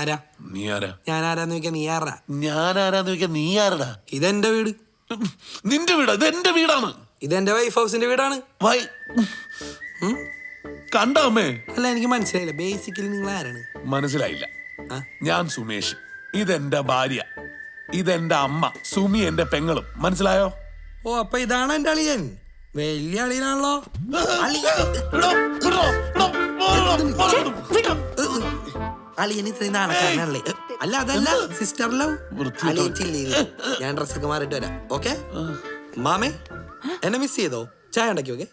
ആരാ? നീ ആരാ? ഞാൻ ആരാന്ന് ചോദിക്കാൻ നീ ആരാ? ഞാൻ ആരാന്ന് ചോദിക്കാൻ നീ ആരടാ? ഇതെന്റെ വീട്. നിന്റെ വീടാ ഇത് എന്റെ വീടാണ്. ഇതെന്റെ വൈഫ് ഹൗസിന്റെ വീടാണ്. വൈ കണ്ട അമ്മേ? അല്ല എനിക്ക് മനസ്സിലായില്ല. ബേസിക്കലി നിങ്ങൾ ആരാണ്? മനസ്സിലായില്ല? ഞാൻ സുമേഷ്. ഇതെന്റെ ഭാര്യ. ഇതെന്റെ അമ്മ. സുമി എന്റെ പെങ്ങളും. മനസ്സിലായോ? ഓ അപ്പൊ ഇതാണ് എന്റെ അളിയൻ. വലിയ അളിയനാണല്ലോ. അളിയൻ അളിയൻ ഇത്രയും നാണക്കാരനല്ലേ അല്ല അതല്ല ലവ് വൃത്തികെട്ടവൻ. അളിയച്ചില്ലേ ഞാൻ ഡ്രസ്സൊക്കെ മാറിയിട്ട് വരാം. ഓക്കെ മാമേ എന്നെ മിസ് ചെയ്തോ? ചായ ഉണ്ടാക്കി ഓക്കെ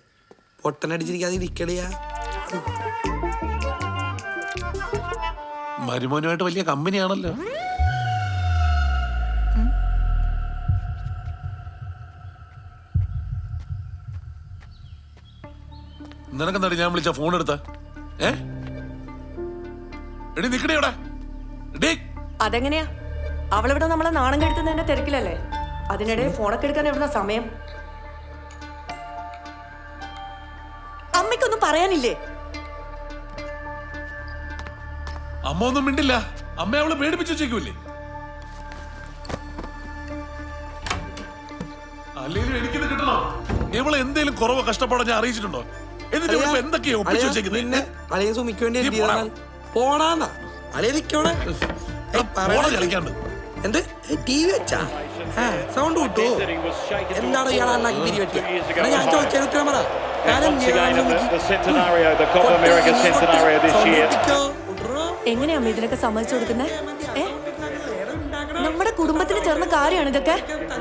പൊട്ടനടിച്ചിരിക്കാതെ ഇരിക്കടിയാ. മരുമോനുമായിട്ട് വലിയ കമ്പനിയാണല്ലോ. നിനക്കെന്താടി ഞാൻ വിളിച്ച ഫോൺ എടുത്ത? ഏ? എടി നിക്കടി ഇവിടെ എടീ, അതെങ്ങനെയാ? അവളിവിടെ നമ്മളെ നാണം കെടുത്തുന്നതിന്റെ തിരക്കിലല്ലേ? അതിനിടയിൽ ഫോണൊക്കെ എടുക്കാൻ എവിടുന്ന സമയം? അമ്മയ്ക്കൊന്നും പറയാനില്ലേ? അമ്മ ഒന്നും മിണ്ടില്ല. അമ്മ അവളെ പേടിപ്പിച്ചു വെച്ചേക്കൂല്ലേ അല്ലെങ്കിലും എനിക്കിത് കിട്ടണം? ഇവളെ എന്തേലും കുറവ് കഷ്ടപ്പാടോ ഞാൻ അറിയിച്ചിട്ടുണ്ടോ? എന്നിട്ട് ഇവളിപ്പോ എന്തൊക്കെയാ ഒപ്പിച്ചു വെച്ചേക്കുന്നത് നിന്നെ അളിയൻ സുമിക്ക് വേണ്ടി നീ എന്ത് ചെയ്താൽ പോടാന്നാ. എന്ത്? ടി വി വെച്ചാ? സൗണ്ട് കിട്ടോ? എന്താണ് അണ്ണാക്കി ഞാൻ ഉത്തരം പറ. എങ്ങനെയാ ഇതിനൊക്കെ സമ്മതിച്ചു കൊടുക്കുന്നേ? നമ്മുടെ കുടുംബത്തിന് ചേർന്ന കാര്യമാണ് ഇതൊക്കെ.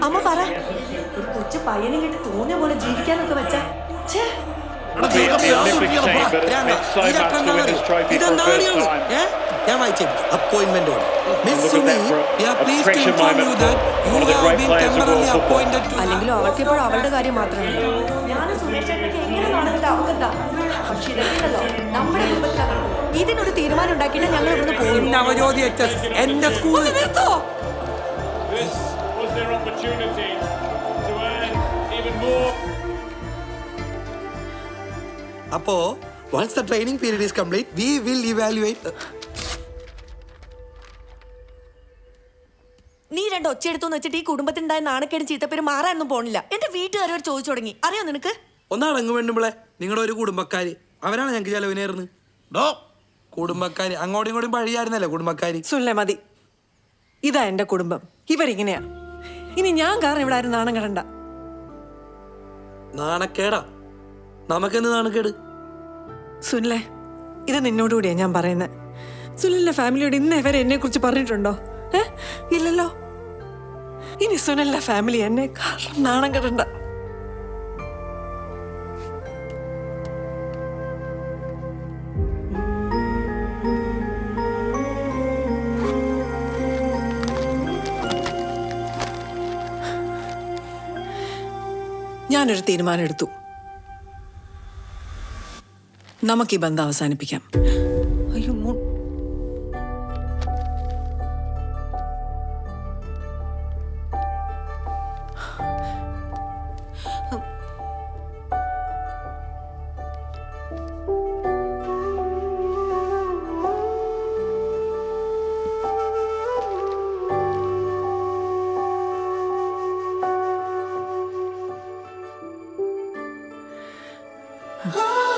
അമ്മ പറ. ഒരു കൊച്ചു പയ്യനെ കേട്ട് തോന്നിയ പോലെ ജീവിക്കാനൊക്കെ വെച്ച. ഞാൻ വായിച്ചേ അപ്പോയിന്റ്മെന്റ് അല്ലെങ്കിലും അവൾക്ക് ഇപ്പോൾ അവളുടെ കാര്യം നടക്കുന്നത്. ഇതിനൊരു തീരുമാനം ഉണ്ടാക്കിയിട്ട് ഞങ്ങൾ ഇവിടുന്ന് പോകും നവജ്യോതി എച്ച് എസ് എന്റെ സ്കൂൾ നിർത്തോ was their opportunity അപ്പോ once the training period is complete we will evaluate നീ രണ്ട് ഒച്ചയെടുത്തോന്ന് വെച്ചിട്ട് ഈ കുടുംബത്തിൽ കുടുംബത്തിനുണ്ടായ നാണക്കേടും ചീത്തപ്പേര് മാറാനൊന്നും പോണില്ല. എന്റെ വീട്ടുകാരോട് ചോദിച്ചു തുടങ്ങി. അറിയോ നിനക്ക്? ഒന്നാണ് അങ്ങ് വേണ്ടുമ്പോളെ നിങ്ങളുടെ ഒരു കുടുംബക്കാര്. അവരാണ് ഞങ്ങൾക്ക് ചെലവിനേറുന്നത്. ഡോ, കുടുംബക്കാര്. അങ്ങോട്ടും ഇങ്ങോട്ടും പഴിയായിരുന്നല്ലേ കുടുംബക്കാര്. സുല്ലേ മതി. ഇതാ എന്റെ കുടുംബം. ഇവരിങ്ങനെയാ. ഇനി ഞാൻ കാരണം ഇവിടെ ആരും നാണം കടണ്ട. നാണക്കേടാ. നമുക്കെന്ത് നാണക്കേട്? സുനിലെ ഇത് നിന്നോടുകൂടിയാ ഞാൻ പറയുന്നത് സുനിലിന്റെ ഫാമിലിയോട് ഇന്നേ വരെ എന്നെ കുറിച്ച് പറഞ്ഞിട്ടുണ്ടോ? ഏ? ഇല്ലല്ലോ. ഇനി സുനിലിന്റെ ഫാമിലി എന്നെ കാരണം നാണം കെടണ്ട. ഞാനൊരു തീരുമാനം എടുത്തു. നമുക്ക് ഈ ബന്ധം അവസാനിപ്പിക്കാം അയ്യോ Oh.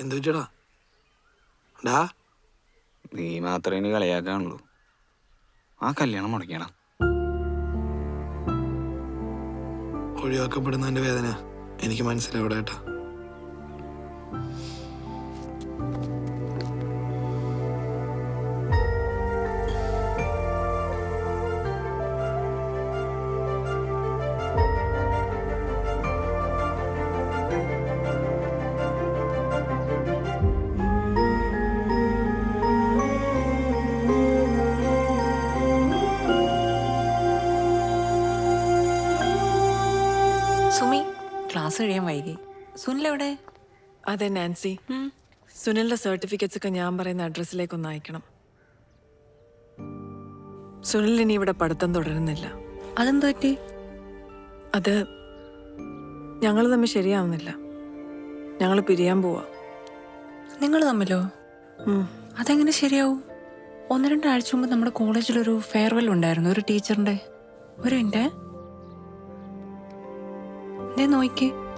എന്തു ഡാ. നീ മാത്രമേ ഇനി കളിയാക്കാനുള്ളൂ. ആ കല്യാണം മുടക്കണം ഒഴിവാക്കപ്പെടുന്നതിന്റെ വേദന എനിക്ക് മനസ്സിലാവിടെ ക്ലാസ് കഴിയാൻ വൈകി. സുനിൽ എവിടെ? അതെ നാൻസി. സുനിലിന്റെ സർട്ടിഫിക്കറ്റ്സ് ഒക്കെ ഞാൻ പറയുന്ന അഡ്രസ്സിലേക്ക് ഒന്ന് അയക്കണം. സുനിൽ ഇനി ഇവിടെ പഠിത്തം തുടരുന്നില്ല. അതെന്ത് പറ്റി? അത് ഞങ്ങൾ തമ്മിൽ ശരിയാവുന്നില്ല. ഞങ്ങൾ പിരിയാൻ പോവാ. നിങ്ങൾ തമ്മിലോ. അതെങ്ങനെ ശരിയാവും? ഒന്ന് രണ്ടാഴ്ച മുമ്പ് നമ്മുടെ കോളേജിലൊരു ഫെയർവെൽ ഉണ്ടായിരുന്നു ഒരു ടീച്ചറിന്റെ ഒരു എന്റെ നോയിക്ക്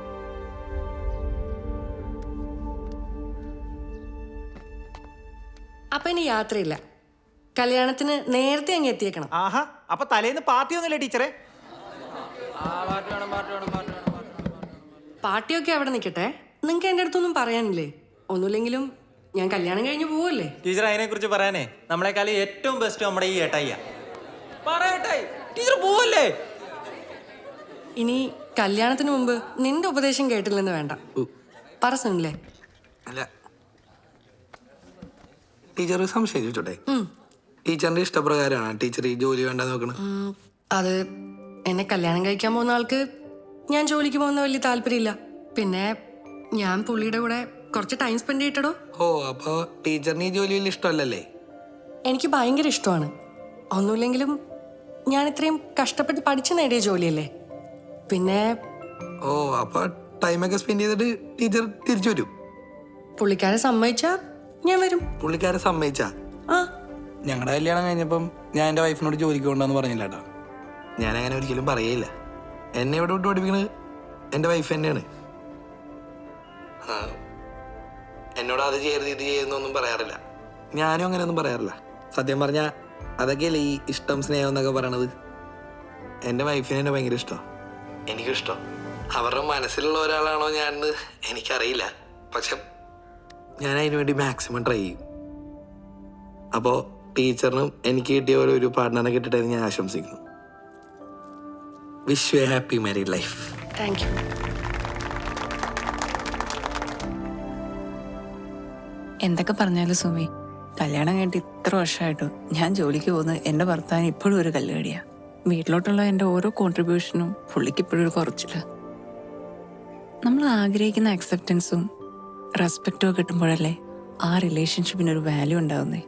അപ്പൊ ഇനി യാത്രയില്ല. കല്യാണത്തിന് നേരത്തെ അങ്ങ് എത്തിയേക്കണം. ആഹാ അപ്പൊ തലേന്ന് പാർട്ടി ഒന്നുമില്ല ടീച്ചറെ? പാർട്ടിയൊക്കെ അവിടെ നിൽക്കട്ടെ. നിങ്ങൾക്ക് എന്റെ അടുത്തൊന്നും പറയാനില്ലേ? ഒന്നുമില്ലെങ്കിലും ഞാൻ കല്യാണം കഴിഞ്ഞ് പോവല്ലേ? ടീച്ചർ അതിനെ കുറിച്ച് പറയാനേ. നമ്മളെക്കാളും ഏറ്റവും ബെസ്റ്റ് നമ്മുടെ ഈ ഏട്ടയ്യ. പറയട്ടായി ടീച്ചർ പോവല്ലേ? ഇനി കല്യാണത്തിന് മുമ്പ് നിന്റെ ഉപദേശം കേട്ടില്ലെന്ന് വേണ്ട. പറ സുനിലേ. അല്ല ടീച്ചർ സംശയം ചോദിച്ചോട്ടെ? ടീച്ചറിന്റെ ഇഷ്ടപ്രകാരമാണ്? ടീച്ചർ ഈ ജോലി വേണ്ട നോക്കണത് അത് എന്നെ കല്യാണം കഴിക്കാൻ പോകുന്ന ആൾക്ക് ഞാൻ ജോലിക്ക് പോകുന്ന വലിയ താല്പര്യമില്ല. പിന്നെ ഞാൻ പുള്ളിയുടെ കൂടെ കുറച്ച് ടൈം സ്പെൻഡ് ചെയ്തിട്ടോ ഓ അപ്പൊ ടീച്ചറിന് ഈ ജോലി വലിയ ഇഷ്ടമല്ലല്ലേ? എനിക്ക് ഭയങ്കര ഇഷ്ടമാണ്. ഒന്നുമില്ലെങ്കിലും ഞാൻ ഇത്രയും കഷ്ടപ്പെട്ട് പഠിച്ചു നേടിയ ജോലിയല്ലേ? പിന്നെ ഓ അപ്പൊ ടൈമൊക്കെ സ്പെൻഡ് ചെയ്തിട്ട് ടീച്ചർ തിരിച്ചു വരും. പുള്ളിക്കാരെ സമ്മതിച്ചാ ഞാൻ വരും. പുള്ളിക്കാരെ സമ്മതിച്ചാ? ആ. ഞങ്ങളുടെ കല്യാണം കഴിഞ്ഞപ്പം ഞാൻ എന്റെ വൈഫിനോട് ജോലിക്ക് കൊണ്ടാന്ന് പറഞ്ഞില്ല കേട്ടോ ഞാൻ അങ്ങനെ ഒരിക്കലും പറയേയില്ല. എന്നെ ഇവിടെ വിട്ട് പഠിപ്പിക്കണത് എന്റെ വൈഫ് തന്നെയാണ്. ആ. എന്നോട് അത് ചെയ്യരുത് ഇത് ചെയ്യുന്നൊന്നും പറയാറില്ല. ഞാനും അങ്ങനെ ഒന്നും പറയാറില്ല. സത്യം പറഞ്ഞാൽ അതൊക്കെയല്ലേ ഈ ഇഷ്ടം സ്നേഹം എന്നൊക്കെ പറയണത്? എന്റെ വൈഫിനെ എന്നെ ഭയങ്കര ഇഷ്ടമാണ് എനിക്കിഷ്ടം അവരുടെ മനസ്സിലുള്ള ഒരാളാണോ ഞാൻ എനിക്കറിയില്ല. പക്ഷെ ഞാൻ അതിനു വേണ്ടി മാക്സിമം ട്രൈ ചെയ്യും. അപ്പോൾ ടീച്ചറിനും എനിക്ക് കിട്ടിയ പോലെ ഒരു പാർട്ട്ണറെ കിട്ടിട്ട് ഞാൻ ആശംസിക്കുന്നു. Wish you a happy married life thank you എന്തൊക്കെ പറഞ്ഞാലും സുമി കല്യാണം കഴിഞ്ഞിട്ട് ഇത്ര വർഷമായിട്ട് ഞാൻ ജോലിക്ക് പോകുന്നത് എന്റെ ഭർത്താവിന് ഇപ്പോഴും ഒരു കല്ലുകടിയാണ് വീട്ടിലോട്ടുള്ള എന്റെ ഓരോ കോൺട്രിബ്യൂഷനും പുള്ളിക്ക് ഇപ്പോഴും ഒരു കുറച്ചില്ല നമ്മൾ ആഗ്രഹിക്കുന്ന അക്സെപ്റ്റൻസും റെസ്പെക്റ്റും കിട്ടുമ്പോഴല്ലേ ആ റിലേഷൻഷിപ്പിനൊരു വാല്യൂ ഉണ്ടാവുന്നേ?